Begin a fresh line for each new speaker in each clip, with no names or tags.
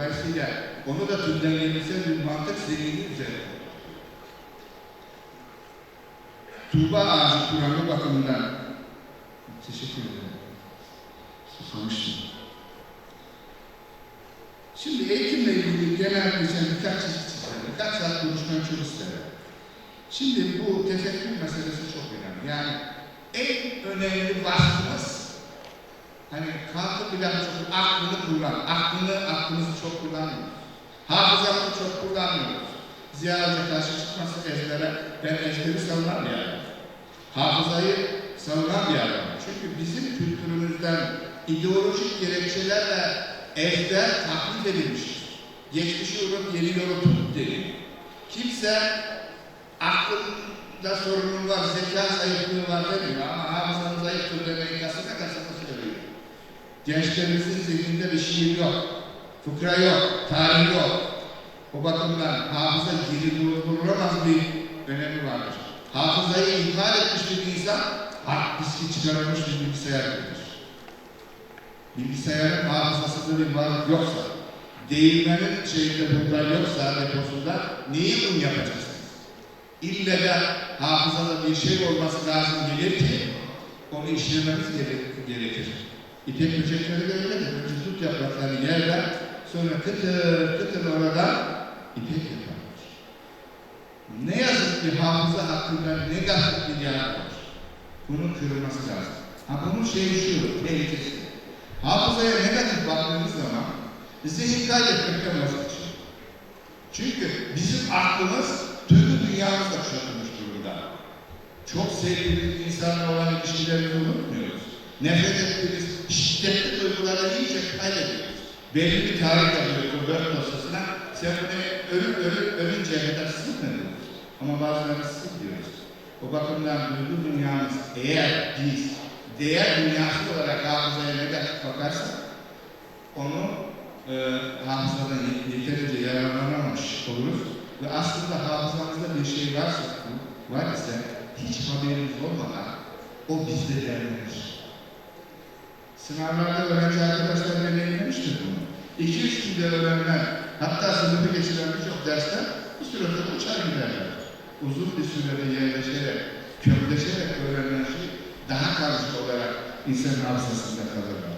Dolayısıyla onu da türdenleyebilse bir mantık zemini üzerine. Tuğba ağacı Kur'an'ı bakımından teşekkür ederim. Susamıştım. Şimdi eğitimle ilgili genel geçen birkaç çeşit isterim. Birkaç saat konuşmayı çok isterim. Şimdi bu tefekkür meselesi çok önemli. Yani en önemli vasfımız hani kalkıp çok aklını kullan. Aklını, aklımızı çok kullanmıyoruz. Hafızamızı çok kullanmıyoruz. Ziya Hoca karşı çıkması ezbere, ben ezberi savunmam yani. Hafızayı savunan bir adam. Çünkü bizim kültürümüzden ideolojik gerekçelerle ezber taklit edilmiş. Geçmişi unutup yeni yolu tutup deniyor. Kimse aklında sorunun var, zeka zayıflığı var demiyor ama hafızanın zayıftır demeyi kasıta kasıta söylüyor. Gençlerimizin zihninde bir şiir yok, fıkra yok, tarih yok. O bakımdan hafıza geri durdurulamaz bir önemi vardır. Hafızayı ihmal etmiş bir insan, hard diski çıkarılmış bir bilgisayar gibidir. Bilgisayarın hafızasında bir varlık yoksa, değirmenin şeyinde buğday yoksa deposunda neyi un yapacaksınız? İlle de hafızada bir şey olması lazım gelir ki onu işlememiz gerek- gerekir. İpek böcekleri de öyledir. Önce tut yapraklarını yerler, sonra kıtır kıtır oradan ipek yaparlar. Ne yazık ki hafıza hakkında negatif bir yargı var. Bunun kırılması lazım. Ha bunun şeyi şu, tehlikesi. Hafızaya negatif baktığımız zaman zihin kaybetmekten vazgeçiyor. Çünkü bizim aklımız duygu dünyamızla kuşatılmış durumda. Çok sevdiğimiz insanla olan ilişkilerimizi unutmuyoruz. Nefret ettiğimiz şiddetli duyguları iyice kaybediyoruz. Belli bir tarih bu dört dosyasına. Sen bunu ölüp ölüp ölünceye kadar silmedin. Ama bazılarını sil diyoruz. O bakımdan duygu dünyamız eğer biz değer dünyası olarak hafızaya negatif bakarsak onu e, hafızadan yeterince yararlanamamış oluruz. Ve aslında hafızamızda bir şey varsa, var ise hiç haberimiz olmadan o bizde derlenir. Sınavlarda öğrenci arkadaşlar hatta sınıfı geçiren birçok dersler bir süre sonra uçar giderler. Uzun bir sürede yerleşerek, kökleşerek öğrenilen şey daha kalıcı olarak insan hafızasında kalırlar.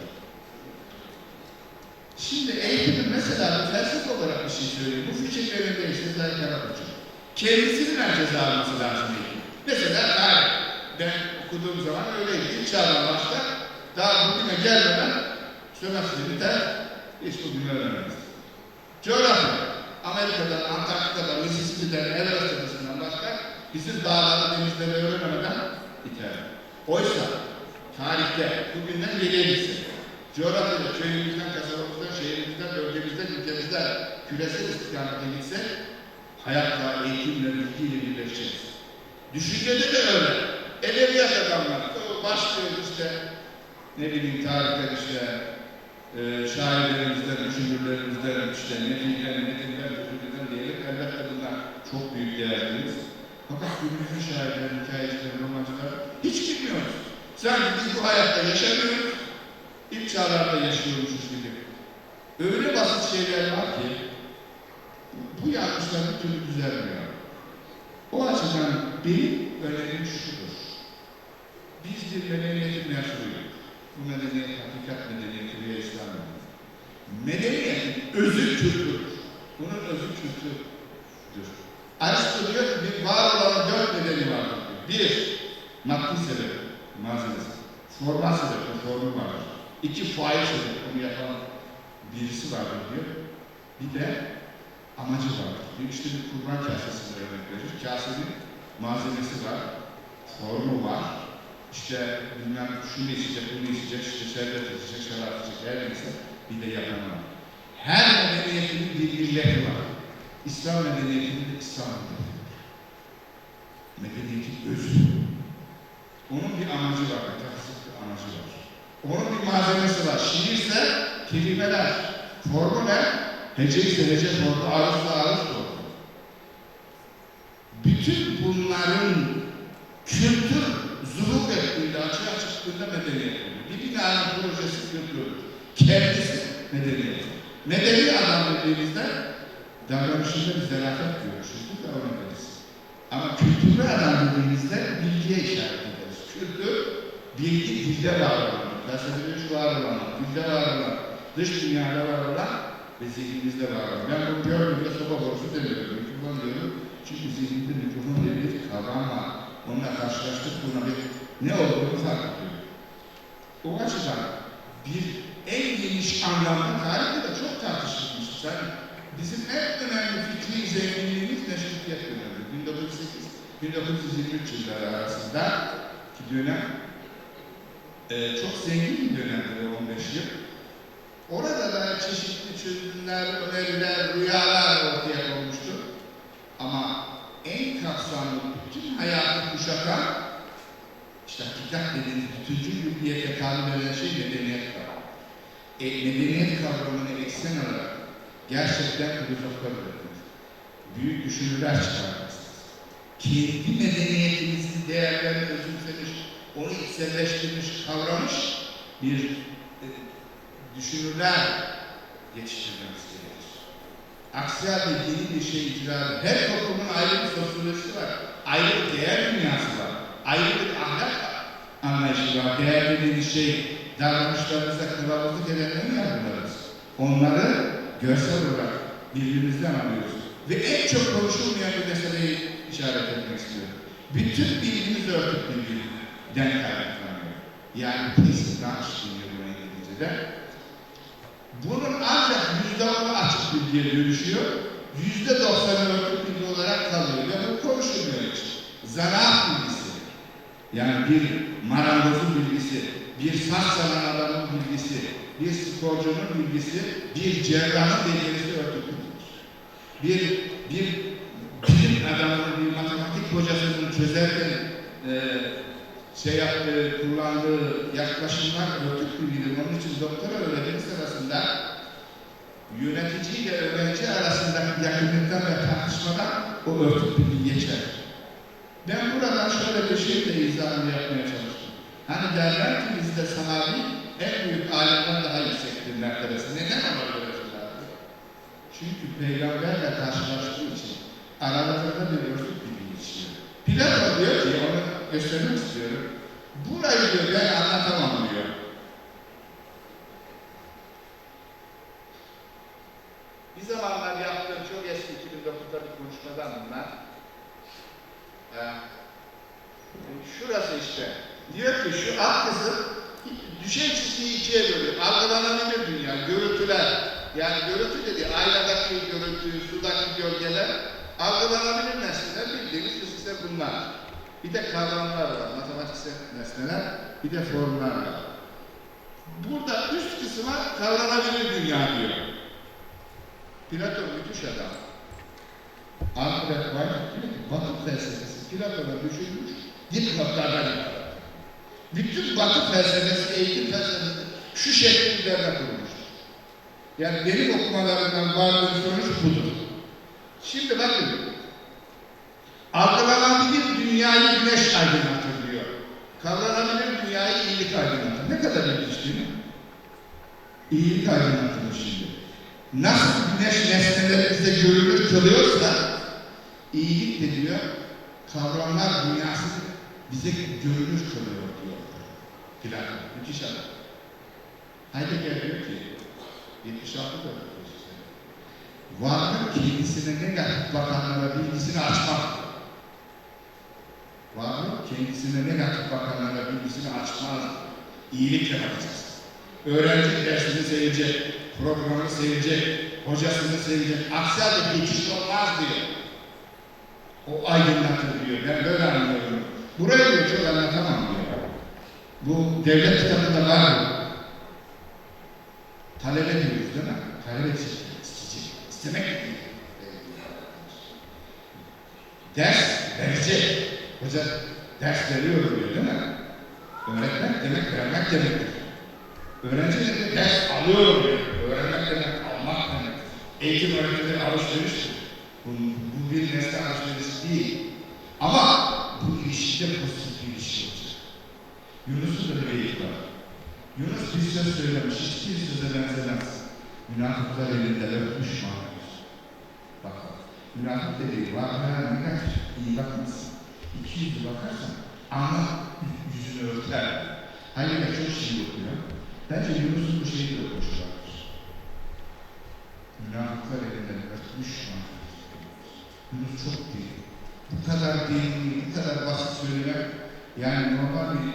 Şimdi eğitimin mesela felsefe olarak bir şey söyleyeyim. Bu fikirlerinde işte Zahid Karakoç'un. Kendisini merkeze alması lazım eğitim. Mesela tarih. Ben okuduğum zaman öyleydi. İlk çağdan başta daha bugüne gelmeden sömestri biter, hiç bugün öğrenemeyiz. Coğrafya. Amerika'dan, Antarktika'dan, Mississippi'den, Everest tepesinden başka bizim dağları, denizleri öğrenemeden biter. Oysa tarihte bugünden geriye gitsin. Coğrafyada köyümüzden, kasabamızdan, şehrimizden, bölgemizden, ülkemizden küresel istikamete gitsek hayatla, eğitimle, bilgiyle birleşeceğiz. Düşüncede de öyle. Edebiyat adamları, o başlıyor işte ne bileyim tarihten işte e, şairlerimizden, düşünürlerimizden, işte Nefi'den, Nefi'den, Nefi'den diyelim. Elbette bunlar çok büyük değerleriz. Fakat günümüzün şairleri, hikayecileri, romancıları hiç bilmiyoruz. Sanki biz bu hayatta yaşamıyoruz, ilk çağlarda yaşıyormuşuz gibi. Öyle basit şeyler var ki bu yanlışlar bir türlü düzelmiyor. O açıdan benim önerim şudur. Biz bir medeniyetin mensubuyuz. Bu medeniyet hakikat medeniyeti İslam medeniyeti. Medeniyetin özü kültürdür. Bunun özü kültürdür. Aristo diyor ki bir var olan dört nedeni vardır. Bir, maddi sebep, malzemesi. Formal sebep, formu vardır. İki, fail sebep, onu yapan birisi vardır diyor. Bir de amacı var. Bir işte bir kurban kasesi örnek verir. Kasenin malzemesi var, formu var. İşte bilmem şunu içecek, bunu içecek, işte şerbet içecek, şarap içecek, her neyse bir de yapan var. Her medeniyetin bir illeti var. İslam medeniyetinin de İslam medeniyeti. Medeniyetin özü. Onun bir amacı var, metafizik bir amacı var. Onun bir malzemesi var. Şiirse kelimeler. Formu ne? Hece ise hece formu, arızsa arız formu. Bütün bunların kültür zuhur ettiğinde, açığa çıktığında medeniyet oluyor. Bir binanın projesi kültürdür. Kendisi medeniyet. Medeni adam dediğimizde davranışında bir zarafet de ona deriz. Ama kültürlü adam dediğimizde bilgiye işaret ederiz. Kültür, bilgi dilde var olan, felsefede var olan, dilde var olan, dış dünyada var olan ve zihnimizde var olan. Ben bunu gördüğümde soba borusu demiyorum, mikrofon diyorum. Çünkü zihnimde mikrofon bir kavram var. Onunla karşılaştık, buna bir ne olduğunu fark ediyorum. O açıdan bir en geniş anlamda tarihte de çok tartışılmış. Sen, bizim en önemli fikri zenginliğimiz Neşriyet dönemi. 1908-1923 yılları arasında ki dönem e, çok zengin bir dönemdir 15 yıl. Orada da çeşitli çözümler, öneriler, rüyalar ortaya konmuştu. Ama en kapsamlı bütün hayatı kuşatan işte hakikat dediğimiz bütüncül hürriyete talim eden şey medeniyet kavramı. E, medeniyet kavramını eksen olarak gerçekten filozoflar üretir. Büyük düşünürler çıkarmaz. Kendi medeniyetimizi değerlerini özümsemiş, onu içselleştirmiş, kavramış bir e, düşünürler yetiştirmemiz gerekir. Aksi halde yeni bir şey icra. Her toplumun ayrı bir sosyolojisi var. Ayrı değer dünyası var. Ayrı bir ahlak anlayışı var. Değer dediğimiz şey davranışlarımızda kılavuzluk edenleri yargılarız. Onları görsel olarak birbirimizden alıyoruz. Ve en çok konuşulmayan bir meseleyi işaret etmek istiyorum. Bütün bilgimiz örtük bilgiden kaynaklanıyor. Yani test branch deniyor buna İngilizce'de. Bunun ancak yüzde onu açık bilgiye dönüşüyor. Yüzde doksanı örtük bilgi olarak kalıyor ve bu konuşulmuyor hiç. Zanaat bilgisi, yani bir marangozun bilgisi, bir saç adamın bilgisi, bir sporcunun bilgisi, bir cerrahın becerisi örtük bilgidir. Bir, bir bilim adamının, bir matematik hocasının çözerken e, şey yaptığı, kullandığı yaklaşımlar bilgidir. Onun için doktora öğretimi sırasında yönetici ile öğrenci arasındaki yakınlıktan ve tartışmadan o örtük bilgi geçer. Ben buradan şöyle bir şey de izahını yapmaya çalıştım. Hani derler ki bizde sahabi en büyük alimden daha yüksektir mertebesi. Neden ama böyle söylerdi? Çünkü peygamberle karşılaştığı için aralarında bir örtük bilgi geçiyor. Platon diyor ki, onu göstermek istiyorum. Burayı diyor ben anlatamam diyor. Bunlar. Ee, şurası işte. Diyor ki şu alt kısım düşen çizgiyi ikiye bölüyor. Algılanabilir dünya, görüntüler. Yani görüntü dedi, aynadaki görüntü, sudaki gölgeler, algılanabilir nesneler bildiğimiz fiziksel bunlar. Bir de kavramlar var, matematiksel nesneler, bir de formlar var. Burada üst kısma kavranabilir dünya diyor. Platon müthiş adam. Diyor ki, Batı felsefesi Platon'a düşünmüş, dipnotlardan ibaret. Bütün Batı felsefesi, eğitim felsefesi şu şeklin üzerine. Yani benim okumalarımdan vardığım sonuç budur. Şimdi bakın, algılanabilir dünyayı güneş aydınlatır diyor. Kavranabilir dünyayı iyilik aydınlatır. Ne kadar ilginç değil mi? İyilik aydınlatılır şimdi. Nasıl güneş nesnelerimizde görünür kılıyorsa, iyilik de diyor, kavramlar dünyası bize görünür kılıyor diyor. Platon, müthiş adam. Heidegger diyor ki, 76'da varlık kendisine negatif bakanlara bilgisini açmak. Varlık kendisine negatif bakanlara bilgisini açmaz. İyilik yapacağız. Öğrenci dersini sevecek, programı sevecek, hocasını sevecek. Aksi halde geçiş olmaz diyor. O aydınlatır diyor. Ben böyle anlıyorum. Burayı diyor çok anlatamam diyor. Bu devlet kitabında var? Talebe diyoruz değil mi? Talebe isteyecek. İstemek. Ders verecek. Hoca ders veriyorum diyor değil mi? Öğretmek demek vermek demektir. Öğrenci de ders alıyorum diyor. Öğrenmek demek almak demek. Eğitim öğretimleri alışveriştir. Bu, bu bir nesne alışverişi değil. Ama bu ilişkide pozitif bir ilişki. Yunus'un da bir beyit var. Yunus bir söz söylemiş, hiçbir söze benzemez. Münafıklar elinde öpmüş vardır. Bak. Münafık dediği var ha birkaç iyi bakmasın. İki yüzlü bakarsan ama yüzünü örter. De çok şey okuyor. Bence Yunus'un bu şeyi de okumuş vardır. Münafıklar elinde öpmüş vardır. Yunus çok değil. Bu kadar değil, bu kadar basit söylemek yani normal bir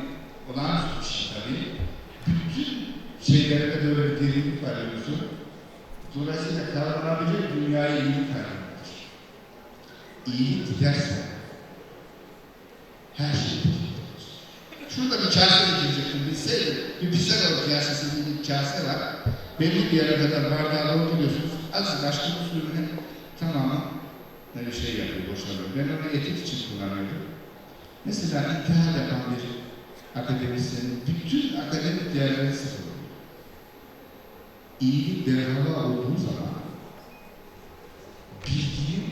olağanüstü bir şey tabii. Bütün şeylerde böyle bir derinlik var Yunus'un. Dolayısıyla kavranabilir dünyayı iyilik kaybeder. İyilik giderse her şey biter. Şurada bir kase dikecektim bilseydim. Bir pisler olur kasesi bir kase var. Belli bir yere kadar bardağı dolduruyorsunuz. Azıcık açtığınız suyunu tamamı böyle şey yapıyor, boşalıyor. Ben onu etik için kullanıyorum. Mesela intihar yapan bir akademisyenin bütün akademik değerleri sıfır oluyor. İyilik derhaba olduğu zaman bilginin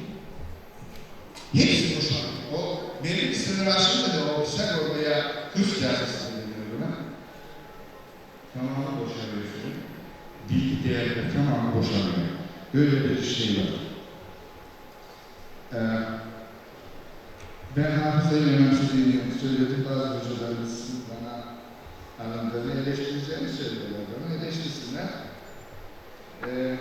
hepsi boşalıyor. O belli bir sınır aşınca da o sen oraya hız kasesi deniyor buna. Tamamı boşalıyor şöyle. Bilgi değerleri tamamı boşalıyor. Böyle bir şey var. Ee, ben hafızayı önemsediğini söyledim. Bazı hocalarımız bana alındığını eleştireceğini söylediler bana. Eleştirsinler. Ee,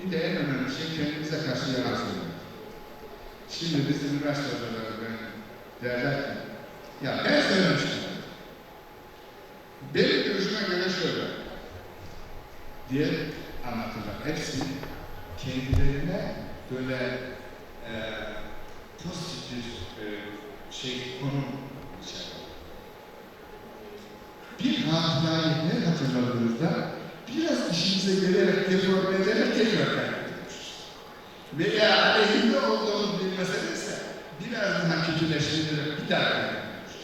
bir de en önemli şey kendimize karşı yalan söylemek. Şimdi biz üniversite hocaları ben derler ki, ya ben söylemiştim. Benim görüşüme göre şöyle diye anlatırlar. Hepsi kendilerine böyle e, pozitif bir e, şey konum. Bir hatırayı ne hatırladığınızda biraz işimize gelerek deforme ederek tekrar kaybediyoruz. Veya aleyhinde olduğumuz bir mesele ise biraz daha kötüleştirerek bir daha kaybediyoruz.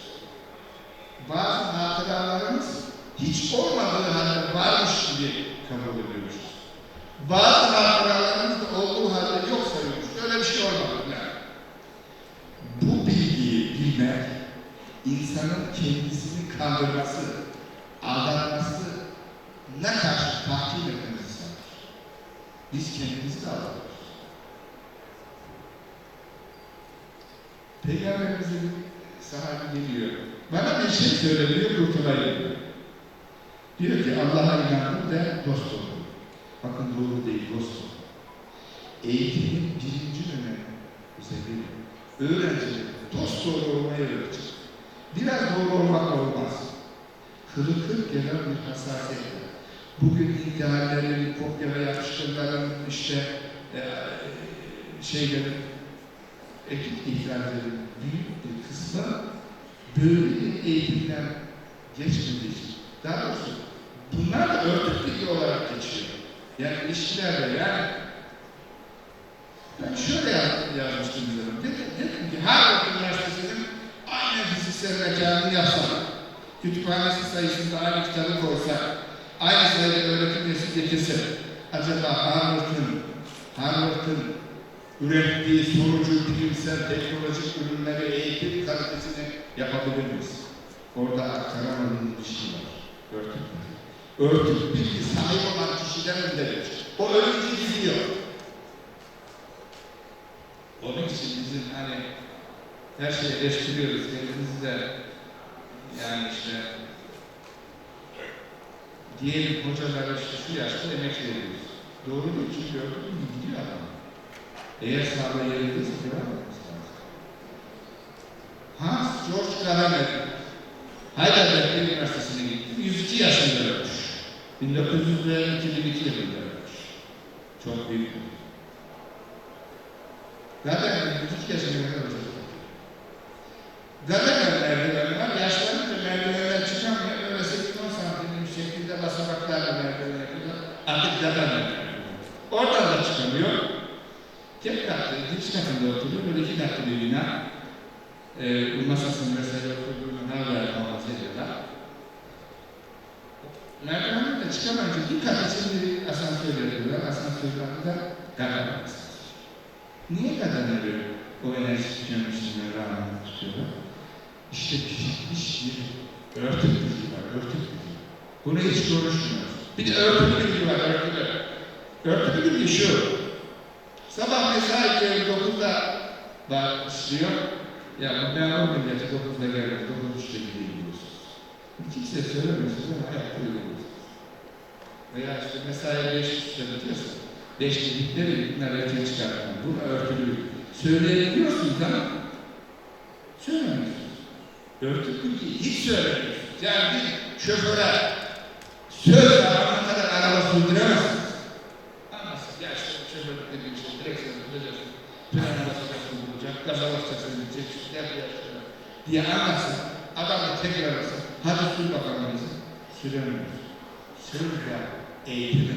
Bazı hatıralarımız hiç olmadığı halde varmış gibi kabul ediyoruz. Bazı hatıralarımız da olduğu halde yok sayıyoruz. Öyle bir şey olmadı. Yani. Bu bilgiyi bilmek, insanın kendisini kandırması, aldatması ne karşı tahkim etmemizi sağlar. Biz kendimizi de aldatıyoruz. Peygamberimizin sahibi geliyor. Bana bir şey söyleniyor, kurtulayım. Diyor ki Allah'a inandım de dost olun. Bakın doğru değil, dost olun. Eğitimin birinci önemi özelliği. Öğrenciler dost doğru olmayı öğretecek. Biraz doğru olmak olmaz. Kırık kırık gelen bir hassasiyet. Bugün intihallerin, kopya ve yapıştırmaların, işte e, şeylerin, ekip ihlallerin büyük bir kısmı böyle eğitimden geçmediği için. Daha doğrusu bunlar da örtük olarak geçiyor. Yani ilişkilerde yani ben şöyle yaz- yazmıştım diyorum. Dedim, dedim ki Harvard Üniversitesi'nin aynı fiziksel mekanını yapsak, kütüphanesi sayısında aynı kitabı koysak, aynı sayıda öğretim üyesi getirse, acaba Harvard'ın, Harvard'ın ürettiği sonucu bilimsel teknolojik ürünleri eğitim kalitesini yapabilir miyiz? Orada aktaramadığımız bir şey var. Örtük var. Örtük bilgi sahibi olan kişiden öndedir. O ölünce gidiyor. Onun için bizim hani her şeyi eleştiriyoruz. Kendimizi de yani işte diyelim hocalara işte şu yaşta emek veriyoruz. Doğru değil çünkü gördüğünüz gibi gidiyor adam. Eğer sağlığı yerindeyse etmesi lazım. Hans George Gadamer Heidelberg Üniversitesi'ne gitti. 102 yaşında ölmüş. 1922 yılında ölmüş. Çok büyük. 102 yaşında ölmüş. Gadamer merdiveni var. Yaşlanınca merdivenden çıkamıyor. Öyle 8-10 santim şeklinde basamaklarla merdiven yapıyor. Artık merdiveni. Oradan da çıkamıyor. Tek katlı, ikinci katında oturuyor. Böyle iki katlı bir bina. Ee, bu masasının vesaire oturduğunu hala muhafaza ediyorlar. Merdivenden de çıkamayınca bir kat için bir asansör yapıyorlar. Asansörün adı da Gadamer Asansörü. Niye Gadamer'i o enerji tükenmişliğine rağmen tutuyorlar? İşte pişmiş bir örtük bilgi var, örtük bilgi. Bunu hiç konuşmuyoruz. Bir de örtülü bilgi var, örtülü. Örtülü bilgi şu. Sabah mesai 9'da başlıyor. Ya ben 10 millete 9'da geldim, 9.30'da gideyim diyorsunuz. Kimse söylemiyorsunuz ama hayatta uyuyorsunuz. Veya işte mesai 5.30'da bitiyorsa, 5 dedikleri erken çıkartmak. Bu örtülü. Söyleyebiliyorsunuz ama söylemiyorsunuz. Örtülü bilgiyi hiç söylemiyorsunuz. Yani bir şoföre söz verene kadar araba sürdüremezsiniz. Anlasın. Ya işte bu şoförlük dediğin şey direksiyonu tutacaksın. Frene basacaksın bulacak. Gaza basacaksın gidecek. işte yapacaksın diye anlasın. Adam da tekrar arasın. Hadi sür bakalım bizi. Süremiyoruz. Sürüyor. Eğitimin